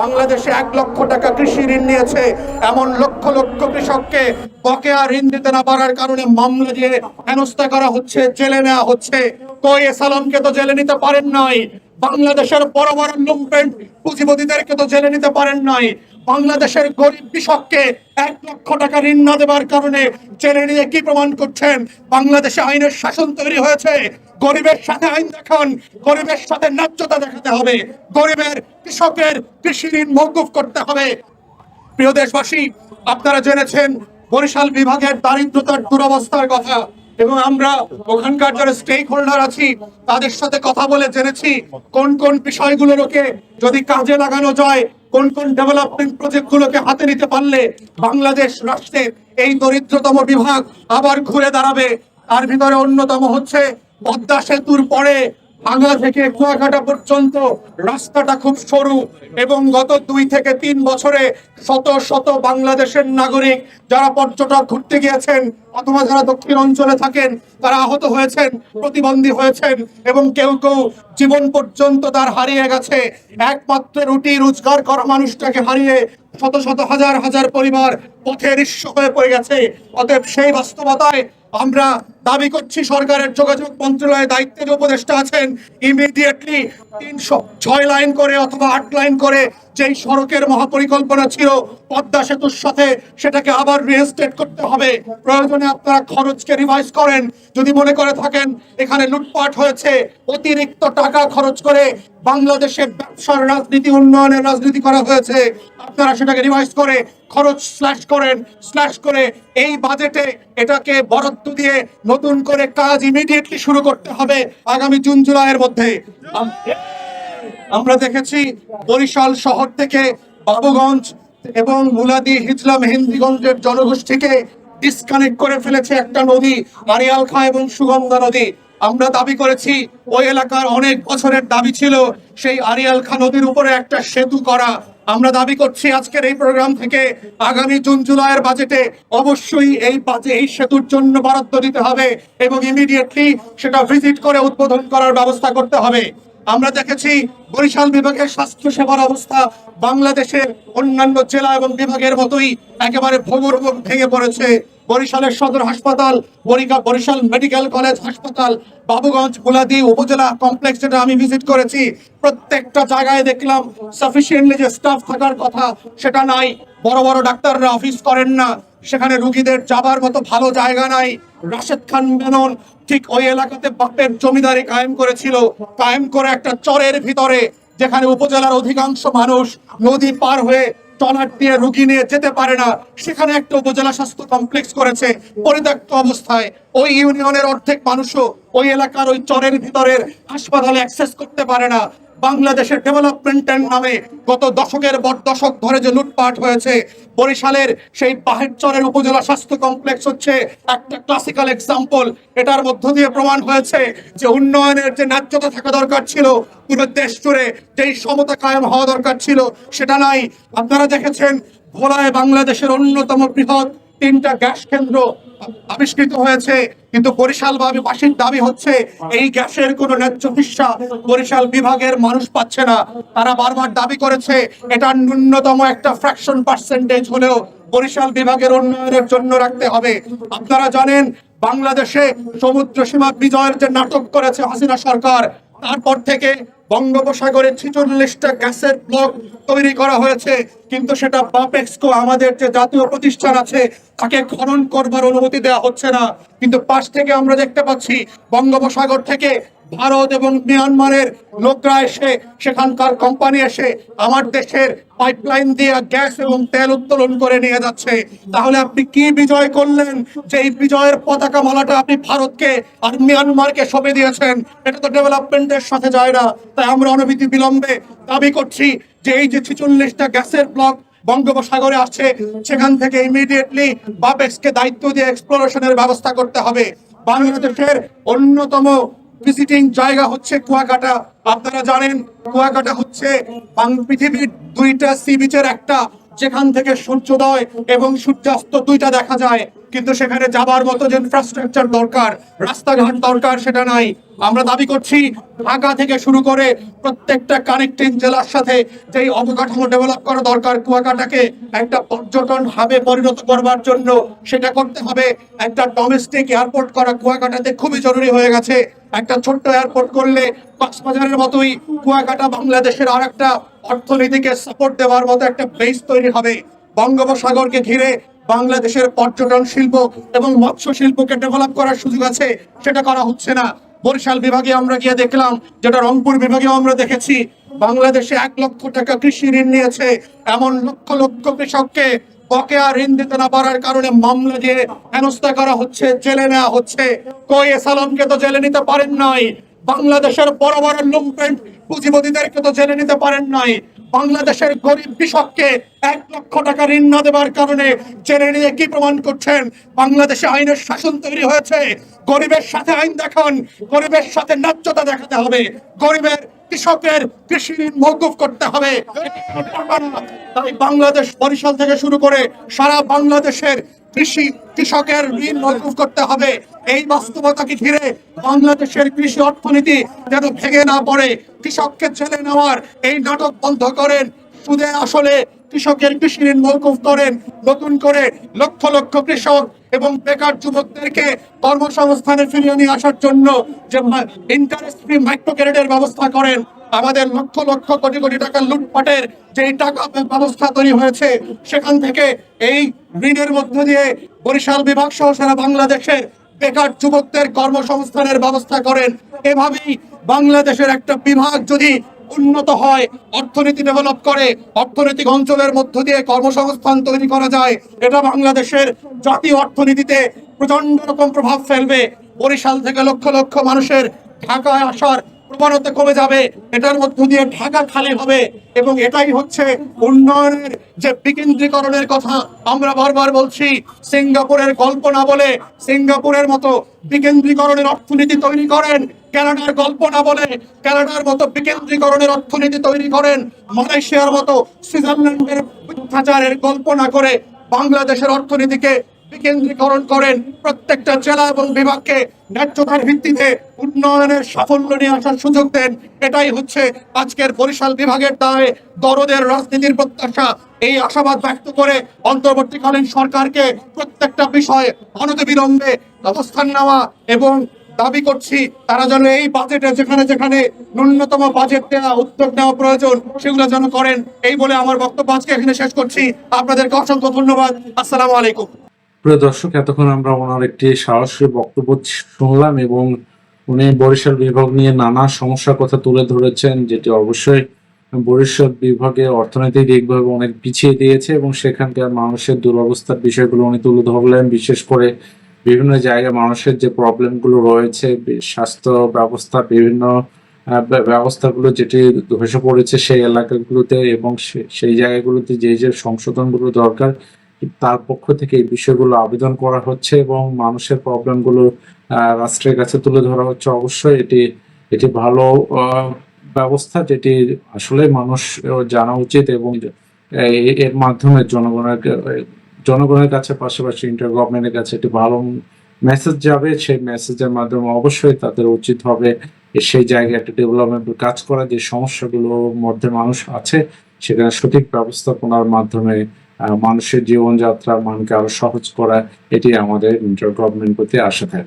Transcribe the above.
বাংলাদেশে এক লক্ষ টাকা কৃষি ঋণ নিয়েছে। এমন লক্ষ লক্ষ কৃষককে বকেয়া ঋণ দিতে না পারার কারণে মামলা দিয়ে হেনস্থা করা হচ্ছে, জেলে নেওয়া হচ্ছে। কই সালামকে তো জেলে নিতে পারেন নাই। বাংলাদেশের বড় বড় লুম্পেন্ট পুঁজিপতিদেরকে তো জেলে নিতে পারেন নাই। বাংলাদেশের গরিব কৃষককে এক লক্ষ টাকা ঋণ না দেওয়ার কারণে জেলে নিয়ে কি প্রমাণ করছেন? বাংলাদেশে আইনের শাসন তৈরি হয়েছে। গরিবের সাথে আইন দেখান, গরিবের সাথে ন্যায্যতা দেখাতে হবে। গরিবের, কৃষকের কৃষি ঋণ মৌকুফ করতে হবে। প্রিয় দেশবাসী, আপনারা জেনেছেন বরিশাল বিভাগের দারিদ্রতার দুরবস্থার কথা। এবং আমরা ওখানকার যারা স্টেক হোল্ডার আছি, তাদের সাথে কথা বলে জেনেছি কোন কোন বিষয়গুলোকে যদি কাজে লাগানো যায়, কোন কোন ডেভেলপমেন্ট প্রজেক্ট গুলোকে হাতে নিতে পারলে বাংলাদেশ রাষ্ট্রের এই দরিদ্রতম বিভাগ আবার ঘুরে দাঁড়াবে। তার ভিতরে অন্যতম হচ্ছে পদ্মা সেতুর পরে ভাঙা থেকে কুয়াকাটা পর্যন্ত রাস্তাটা খুব সরু এবং গত দুই থেকে তিন বছরে শত শত বাংলাদেশের নাগরিক যারা পর্যটক ঘুরতে গিয়েছেন অথবা যারা দক্ষিণ অঞ্চলে থাকেন, তারা আহত হয়েছেন, প্রতিবন্ধী হয়েছেন এবং কেউ কেউ জীবন পর্যন্ত তার হারিয়ে গেছে। একমাত্র রুটি রোজগার করা মানুষটাকে হারিয়ে শত শত হাজার হাজার পরিবার পথে নিঃস্ব হয়ে পড়ে গেছে। অতএব সেই বাস্তবতায় আমরা দাবি করছি সরকারের যোগাযোগ মন্ত্রণালয়ের দায়িত্বে যে উপদেষ্টা আছেন ইমিডিয়েটলি তিনশো ছয় লাইন করে অথবা আট লাইন করে যেই সড়কের মহাপরিকল্পনা ছিল, পদ্মা সেতুর সাথে সেটাকে আবার রিএস্টেট করতে হবে। প্রয়োজনে আপনারা খরচকে রিভাইজ করেন। যদি মনে করে থাকেন, এখানে লুটপাট হয়েছে, অতিরিক্ত টাকা খরচ করে বাংলাদেশের ব্যবসার রাজনীতি, উন্নয়নের রাজনীতি করা হয়েছে, আপনারা সেটাকে রিভাইজ করে খরচ স্ল্যাশ করেন স্ল্যাশ করে এই বাজেটে এটাকে বরাদ্দ দিয়ে নতুন করে কাজ ইমিডিয়েটলি শুরু করতে হবে আগামী জুন, জুলাইয়ের মধ্যে। আমরা দেখেছি বরিশাল শহর থেকে বাবুগঞ্জ এবং মুলাদি, হিজলা, মেহেন্দিগঞ্জের জনগোষ্ঠীকে ডিসকানেক্ট করে ফেলেছে একটা নদী আরিয়াল খা এবং সুগন্ধা নদী। আমরা দাবি করেছি, ওই এলাকার অনেক বছরের দাবি ছিল, সেই আরিয়াল খা নদীর উপরে একটা সেতু করা। আমরা দাবি করছি আজকের এই প্রোগ্রাম থেকে আগামী জুন, জুলাইয়ের বাজেটে অবশ্যই এই বাজে এই সেতুর জন্য বরাদ্দ দিতে হবে এবং ইমিডিয়েটলি সেটা ভিজিট করে উদ্বোধন করার ব্যবস্থা করতে হবে। আমরা দেখেছি বরিশাল বিভাগের স্বাস্থ্য সেবার অবস্থা বাংলাদেশের অন্যান্য জেলা এবং বিভাগের মতোই একেবারে ভূগর্ভ ভেঙে পড়েছে। বরিশালের সদর হাসপাতাল বরিশাল মেডিকেল কলেজ হাসপাতাল, বাবুগঞ্জ গুলাদি উপজেলা কমপ্লেক্স যেটা আমি ভিজিট করেছি, প্রত্যেকটা জায়গায় দেখলাম সাফিসিয়েন্টলি যে স্টাফ থাকার কথা, সেটা নাই। বড় বড় ডাক্তাররা অফিস করেন না। সেখানে রুগীদের যাবার মতো ভালো জায়গা নাই। রাশেদ খান মেনন ঠিক ওই এলাকাতে বাপের জমিদারি কায়েম করেছিল। কায়েম করে একটা চরের ভিতরে, যেখানে উপজেলার অধিকাংশ মানুষ নদী পার হয়ে ট্রলার দিয়ে রুগী নিয়ে যেতে পারে না। সেখানে একটা উপজেলা স্বাস্থ্য কমপ্লেক্স করেছে। পরিত্যক্ত অবস্থায় ওই ইউনিয়নের অর্ধেক মানুষও ওই এলাকার ওই চরের ভিতরের হাসপাতালে অ্যাক্সেস করতে পারে না। বাংলাদেশের ডেভেলপমেন্টের নামে গত দশকের পর দশক ধরে যে লুটপাট হয়েছে, বরিশালের সেই বাহেরচরের উপজেলা স্বাস্থ্য কমপ্লেক্স হচ্ছে একটা ক্লাসিক্যাল এক্সাম্পল এটার মধ্য দিয়ে প্রমাণ হয়েছে যে উন্নয়নের যে ন্যায্যতা থাকা দরকার ছিল, পুরো দেশ জুড়ে যেই সমতা কায়েম হওয়া দরকার ছিল, সেটা নাই। আপনারা দেখেছেন, ভোলায় বাংলাদেশের অন্যতম বৃহৎ তিনটা গ্যাস কেন্দ্র আবিষ্কৃত হয়েছে, কিন্তু বরিশাল বাসীর দাবি হচ্ছে, এই গ্যাসের কোনো ন্যায্য হিস্সা বরিশাল বিভাগের মানুষ পাচ্ছে না। তারা বারবার দাবি করেছে, এটা ন্যূনতম একটা ফ্র্যাকশন পার্সেন্টেজ হলেও বরিশাল বিভাগের উন্নয়নের জন্য রাখতে হবে। আপনারা জানেন, বাংলাদেশে সমুদ্র সীমা বিজয়ের যে নাটক করেছে হাসিনা সরকার, তারপর থেকে বঙ্গোপসাগরে ছিচল্লিশটা গ্যাসের ব্লক তৈরি করা হয়েছে, কিন্তু সেটা বাপেক্সকো আমাদের যে জাতীয় প্রতিষ্ঠান আছে, তাকে খনন করবার অনুমতি দেওয়া হচ্ছে না। কিন্তু পাশ থেকে আমরা দেখতে পাচ্ছি, বঙ্গোপসাগর থেকে ভারত এবং মিয়ানমারের লোকরা এসে, সেখানকার কোম্পানি এসে আমার দেশের পাইপলাইন দিয়ে গ্যাস এবং তেল উত্তোলন করে নিয়ে যাচ্ছে। তাহলে আপনি কি বিজয় করলেন? যে এই বিজয়ের পতাকা মালাটা আপনি ভারতকে আর মিয়ানমারকে সঁপে দিয়েছেন, এটা তো ডেভেলপমেন্টের সাথে যায় না। তাই আমরা অনবিধি বিলম্বে দাবি করছি যে এই যে ছিচল্লিশটা গ্যাসের ব্লক বঙ্গোপসাগরে আসছে সেখান থেকে ইমিডিয়েটলি বাপেক্সকে দায়িত্ব দিয়ে এক্সপ্লোরেশনের ব্যবস্থা করতে হবে। বাংলাদেশের অন্যতম ভিজিটিং জায়গা হচ্ছে কুয়াকাটা। আপনারা জানেন, কুয়াকাটা হচ্ছে পৃথিবীর দুইটা সি বিচের একটা, যেখান থেকে সূর্যোদয় এবং সূর্যাস্ত দুইটা দেখা যায়। কিন্তু সেখানে যাবার মতো যে ইনফ্রাস্ট্রাকচার দরকার, রাস্তাঘাট দরকার, সেটা নাই। আমরা দাবি করছি, ঢাকা থেকে শুরু করে প্রত্যেকটা কানেক্টিং জেলার সাথে যেই অবকাঠামো ডেভেলপ করা দরকার, কুয়াকাটাকে একটা পর্যটন হাবে পরিণত করবার জন্য সেটা করতে হবে। একটা ডোমেস্টিক এয়ারপোর্ট করা কুয়াকাটাতে খুবই জরুরি হয়ে গেছে। একটা ছোট্ট এয়ারপোর্ট করলে কক্সবাজারের মতোই কুয়াকাটা বাংলাদেশের আর একটা অর্থনীতিকে সাপোর্ট দেওয়ার মতো একটা বেস তৈরি হবে। বঙ্গোপসাগরকে ঘিরে বাংলাদেশের পর্যটন শিল্প এবং মৎস্য শিল্পকে ডেভেলপ করার সুযোগ আছে, সেটা করা হচ্ছে না। বরিশাল বিভাগে আমরা গিয়ে দেখলাম, যেটা রংপুর বিভাগেও আমরা দেখেছি, বাংলাদেশে এক লক্ষ টাকা কৃষি ঋণ নিয়েছে। এমন লক্ষ লক্ষ কৃষককে বকেয়া ঋণ দিতে না পারার কারণে মামলা দিয়ে হেনস্থা করা হচ্ছে, জেলে নেওয়া হচ্ছে, কই সালামকে তো জেলে নিতে পারেন নাই, বাংলাদেশের বড় বড় লুম্পেন্ট পুঁজিপতিদেরকে তো জেলে নিতে পারেন নাই, বাংলাদেশের গরিব কৃষককে এক লক্ষ টাকা ঋণ না দেওয়ার কারণে জেনে নিয়ে কি প্রমাণ করছেন? বাংলাদেশে আইনের শাসন তৈরি হয়েছে। গরিবের সাথে আইন দেখান, গরিবের সাথে ন্যায্যতা দেখাতে হবে। গরিবের, কৃষকের কৃষি ঋণ মৌকুফ করতে হবে। তাই বাংলাদেশ বরিশাল থেকে শুরু করে সারা বাংলাদেশের কৃষি, কৃষকের ঋণ মৌকুফ করতে হবে। এই বাস্তবতাকে ঘিরে বাংলাদেশের কৃষি অর্থনীতি যেন ভেঙে না পড়ে। কৃষককে ছেলে নেওয়ার এই নাটক বন্ধ করেন। সুদে আসলে কৃষকের কৃষি ঋণ মৌকুফ করেন, নতুন করে লক্ষ লক্ষ কৃষক এবং বেকার যুবকদেরকে কর্মসংস্থানে ফিরিয়ে নিয়ে আসার জন্য যে ইন্টারেস্ট ফ্রি মাইক্রো ক্রেডিটের ব্যবস্থা করেন, আমাদের লক্ষ লক্ষ কোটি কোটি টাকা লুটপাটের যে টাকা ব্যবস্থা তৈরি হয়েছে, সেখান থেকে এই ঋণের মধ্য দিয়ে বরিশাল বিভাগ সহ সারা বাংলাদেশের বেকার যুবকদের কর্মসংস্থানের ব্যবস্থা করেন। এভাবেই বাংলাদেশের একটা বিভাগ যদি উন্নত হয়, অর্থনীতি ডেভেলপ করে, অর্থনৈতিক অঞ্চলের মধ্য দিয়ে কর্মসংস্থান তৈরি করা যায়, এটা বাংলাদেশের জাতীয় অর্থনীতিতে প্রচণ্ড রকম প্রভাব ফেলবে। বরিশাল থেকে লক্ষ লক্ষ মানুষের ঢাকায় আসার প্রবণতা কমে যাবে, এটার মধ্য দিয়ে ঢাকা খালি হবে, এবং এটাই হচ্ছে উন্নয়নের যে বিকেন্দ্রীকরণের কথা আমরা বারবার বলছি, সিঙ্গাপুরের গল্প না বলে সিঙ্গাপুরের মতো বিকেন্দ্রীকরণের অর্থনীতি তৈরি করেন কানাডার গল্প না বলে কানাডার মতো বিকেন্দ্রীকরণের অর্থনীতি তৈরি করেন মালয়েশিয়ার মতো সুইজারল্যান্ডের মিথ্যাচারের গল্প না করে বাংলাদেশের অর্থনীতিকে বিকেন্দ্রীকরণ করেন প্রত্যেকটা জেলা এবং বিভাগকে ন্যায্যতার ভিত্তিতে উন্নয়নের সাফল্য নিয়ে আসার সুযোগ দেন। এটাই হচ্ছে আজকের বরিশাল বিভাগের দায়। দরদের রাজনীতির প্রত্যাশা। এই আশাবাদ ব্যক্ত করে অন্তর্বর্তীকালীন সরকারকে প্রত্যেকটা বিষয়ে অনতিবিলম্বে অবস্থান নেওয়া এবং দাবি করছি, তারা যেন এই বাজেটে যেখানে যেখানে ন্যূনতম বাজেট দেওয়া উদ্যোগ নেওয়া প্রয়োজন, সেগুলো যেন করেন। এই বলে আমার বক্তব্য আজকে এখানে শেষ করছি। আপনাদেরকে অসংখ্য ধন্যবাদ। আসসালামু আলাইকুম। প্রিয় দর্শক, এতক্ষণ আমরা ওনার একটি সাহসী বক্তব্য শুনলাম এবং উনি বরিশাল বিভাগ নিয়ে নানা সমস্যার কথা তুলে ধরেছেন, যেটি অবশ্যই বরিশাল বিভাগে অর্থনৈতিক দিকভাবে অনেক পিছিয়ে দিয়েছে এবং সেখানকার মানুষের দুরবস্থার বিষয়গুলো উনি তুলে ধরলেন, বিশেষ করে বিভিন্ন জায়গায় মানুষের যে প্রবলেমগুলো রয়েছে স্বাস্থ্য ব্যবস্থা, বিভিন্ন ব্যবস্থাগুলো যেটি ধসে পড়েছে সেই এলাকাগুলোতে এবং সেই জায়গাগুলোতে যে যে সংশোধনগুলো দরকার, তার পক্ষ থেকে এই বিষয়গুলো আবেদন করা হচ্ছে এবং মানুষের প্রবলেমগুলো রাষ্ট্রের কাছে তুলে ধরা হচ্ছে। অবশ্যই এটি এটি ভালো ব্যবস্থা যেটি আসলে মানুষ জানা উচিত এবং এর মাধ্যমে জনগণের জনগণের কাছে, পাশাপাশি ইন্টার গভর্নমেন্টের কাছে একটি ভালো মেসেজ যাবে। সেই মেসেজের মাধ্যমে অবশ্যই তাদের উচিত হবে সেই জায়গায় একটা ডেভেলপমেন্ট কাজ করা, যে সমস্যাগুলোর মধ্যে মানুষ আছে, সেখানে সঠিক ব্যবস্থাপনার মাধ্যমে মানুষের জীবনযাত্রার মানকে আরও সহজ করা, এটি আমাদের ইন্টার গভর্নমেন্ট প্রতি আশা থাকে।